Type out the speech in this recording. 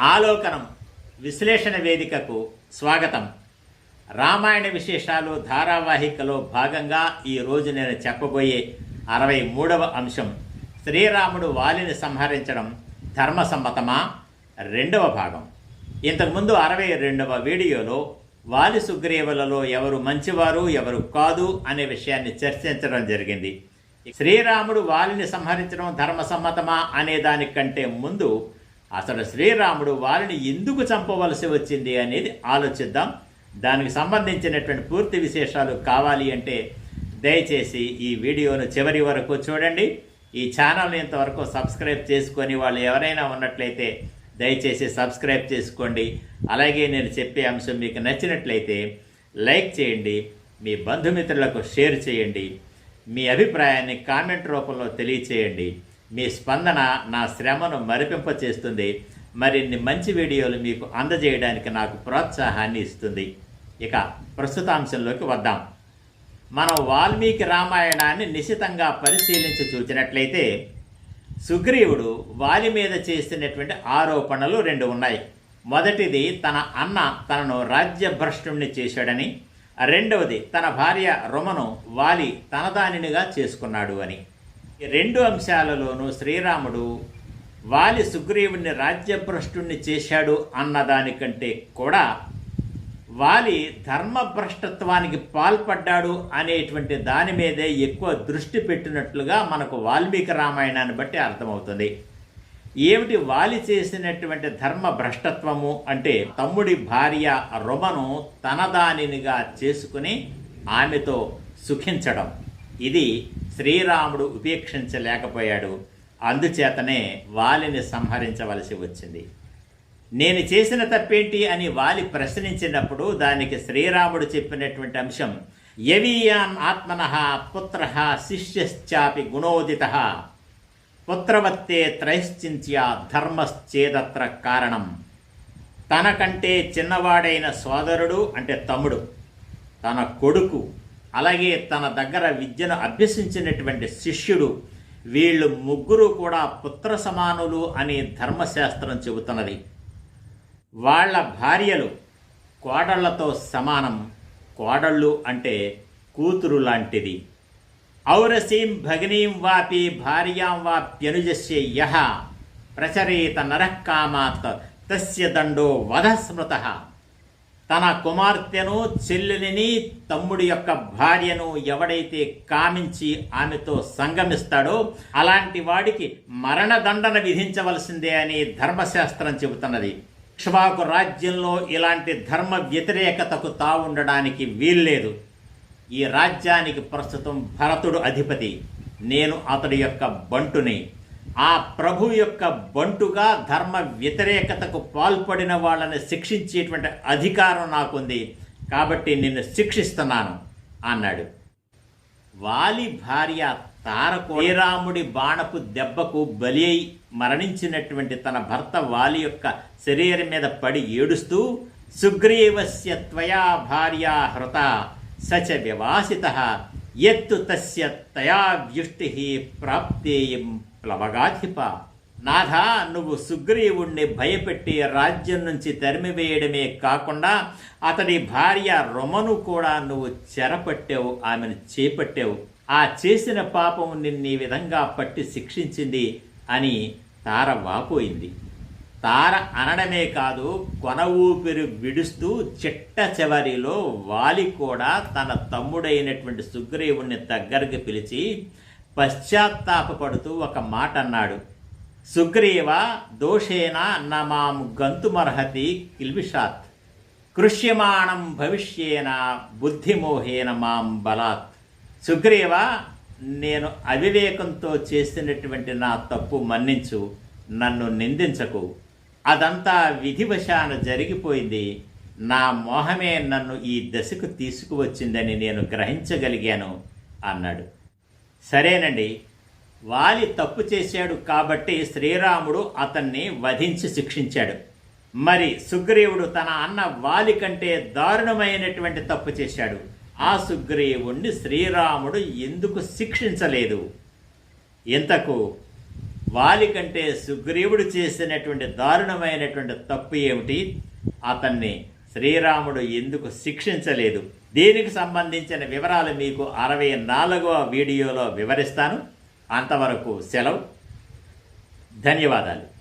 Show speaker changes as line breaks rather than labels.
ఆలోకనం విశ్లేషణ వేదికకు స్వాగతం. రామాయణ విశేషాలు ధారావాహికలో భాగంగా ఈ రోజు నేను చెప్పబోయే అరవై మూడవ అంశం శ్రీరాముడు వాలిని సంహరించడం ధర్మసమ్మతమా? రెండవ భాగం. ఇంతకుముందు అరవై రెండవ వీడియోలో వాలి సుగ్రీవులలో ఎవరు మంచివారు ఎవరు కాదు అనే విషయాన్ని చర్చించడం జరిగింది. శ్రీరాముడు వాలిని సంహరించడం ధర్మసమ్మతమా అనే దానికంటే ముందు అసలు శ్రీరాముడు వారిని ఎందుకు చంపవలసి వచ్చింది అనేది ఆలోచిద్దాం. దానికి సంబంధించినటువంటి పూర్తి విశేషాలు కావాలి అంటే దయచేసి ఈ వీడియోను చివరి వరకు చూడండి. ఈ ఛానల్ని ఇంతవరకు సబ్స్క్రైబ్ చేసుకొని వాళ్ళు ఎవరైనా ఉన్నట్లయితే దయచేసి సబ్స్క్రైబ్ చేసుకోండి. అలాగే నేను చెప్పే అంశం మీకు నచ్చినట్లయితే లైక్ చేయండి మీ బంధుమిత్రులకు షేర్ చేయండి మీ అభిప్రాయాన్ని కామెంట్ రూపంలో తెలియచేయండి. మీ స్పందన నా శ్రమను మరిపింప చేస్తుంది మరిన్ని మంచి వీడియోలు మీకు అందజేయడానికి నాకు ప్రోత్సాహాన్ని ఇస్తుంది. ఇక ప్రస్తుతాంశంలోకి వద్దాం. మనం వాల్మీకి రామాయణాన్ని నిశితంగా పరిశీలించి చూసినట్లయితే సుగ్రీవుడు వాలి మీద చేసినటువంటి ఆరోపణలు రెండు ఉన్నాయి. మొదటిది తన అన్న తనను రాజ్యభ్రష్టుణ్ణి చేశాడని రెండవది తన భార్య రుమను వాలి తనదానినిగా చేసుకున్నాడు అని. ఈ రెండు అంశాలలోనూ శ్రీరాముడు వాలి సుగ్రీవుణ్ణి రాజ్యభ్రష్టుణ్ణి చేశాడు అన్నదానికంటే కూడా వాలి ధర్మభ్రష్టత్వానికి పాల్పడ్డాడు అనేటువంటి దాని మీదే ఎక్కువ దృష్టి పెట్టినట్లుగా మనకు వాల్మీకి రామాయణాన్ని బట్టి అర్థమవుతుంది. ఏమిటి వాలి చేసినటువంటి ధర్మ భ్రష్టత్వము అంటే తమ్ముడి భార్య రొమను తనదానినిగా చేసుకుని ఆమెతో సుఖించడం. ఇది శ్రీరాముడు ఉపేక్షించలేకపోయాడు. అందుచేతనే వాలిని సంహరించవలసి వచ్చింది. నేను చేసిన తప్పేంటి అని వాలి ప్రశ్నించినప్పుడు దానికి శ్రీరాముడు చెప్పినటువంటి అంశం యవీయాన్ ఆత్మన పుత్ర శిష్యశ్చాపి గుణోదిత పుత్రవత్తే త్రైశ్చింత్య ధర్మశ్చేదత్ర కారణం. తనకంటే చిన్నవాడైన సోదరుడు అంటే తమ్ముడు తన కొడుకు అలాగే తన దగ్గర విద్యను అభ్యసించినటువంటి శిష్యుడు వీళ్ళు ముగ్గురు కూడా పుత్ర సమానులు అని ధర్మశాస్త్రం చెబుతున్నది. వాళ్ళ భార్యలు కోడళ్ళతో సమానం. కోడళ్ళు అంటే కూతురు లాంటిది. ఔరసీం భగినీం వాపి భార్యాం వాప్యనుజస్య యహ. ప్రచరేత నరకామాత్ తస్య దండో వధస్మృత తన కుమార్తెను చెల్లెలిని తమ్ముడి యొక్క భార్యను ఎవడైతే కామించి ఆమెతో సంగమిస్తాడో అలాంటి వాడికి మరణదండన విధించవలసిందే అని ధర్మశాస్త్రం చెబుతున్నది. ఇక్ష్వాకు రాజ్యంలో ఇలాంటి ధర్మ వ్యతిరేకతకు తావుండడానికి వీల్లేదు. ఈ రాజ్యానికి ప్రస్తుతం భరతుడు అధిపతి. నేను అతడి యొక్క బంటుని. ఆ ప్రభు యొక్క బంటుగా ధర్మ వ్యతిరేకతకు పాల్పడిన వాళ్ళని శిక్షించేటువంటి అధికారం నాకుంది. కాబట్టి నిన్ను శిక్షిస్తున్నాను అన్నాడు. వాలి భార్య తారకు శ్రీరాముడి బాణపు దెబ్బకు బలి అయి మరణించినటువంటి తన భర్త వాలి యొక్క శరీరం మీద పడి ఏడుస్తూ సుగ్రీవస్య త్వయా భార్య హృత సచ వివాసిత ఎత్తు తస్య తయా వ్యుష్టి ప్రాప్తేయం ప్లవగాధిప. నాథ నువ్వు సుగ్రీవుణ్ణి భయపెట్టి రాజ్యం నుంచి తరిమివేయడమే కాకుండా అతడి భార్య రొమను కూడా నువ్వు చెరపట్టావు ఆమెను చేపట్టావు. ఆ చేసిన పాపం నిన్ను ఈ విధంగా పట్టి శిక్షించింది అని తార వాపోయింది. తార అనడమే కాదు కొన ఊపిరి విడుస్తూ చిట్ట చివరిలో వాలి కూడా తన తమ్ముడైనటువంటి సుగ్రీవుణ్ణి దగ్గరికి పిలిచి పశ్చాత్తాపపడుతూ ఒక మాట అన్నాడు. సుగ్రీవ దోషేన నమాం గంతుమర్హతి కిల్విషాత్ కృష్యమాణం భవిష్యేన బుద్ధిమోహేన మాం బలాత్. సుగ్రీవ నేను అవివేకంతో చేసినటువంటి నా తప్పు మన్నించు నన్ను నిందించకు. అదంతా విధివశాన జరిగిపోయింది. నా మోహమే నన్ను ఈ దశకు తీసుకువచ్చిందని నేను గ్రహించగలిగాను అన్నాడు. సరేనండి. వాలి తప్పు చేశాడు కాబట్టి శ్రీరాముడు అతన్ని వధించి శిక్షించాడు. మరి సుగ్రీవుడు తన అన్న వాలి కంటే దారుణమైనటువంటి తప్పు చేశాడు. ఆ సుగ్రీవుణ్ణి శ్రీరాముడు ఎందుకు శిక్షించలేదు? ఇంతకు వాలి కంటే సుగ్రీవుడు చేసినటువంటి దారుణమైనటువంటి తప్పు ఏమిటి? అతన్ని శ్రీరాముడు ఎందుకు శిక్షించలేదు? దీనికి సంబంధించిన వివరాలు మీకు అరవై నాలుగవ వీడియోలో వివరిస్తాను. అంతవరకు సెలవు. ధన్యవాదాలు.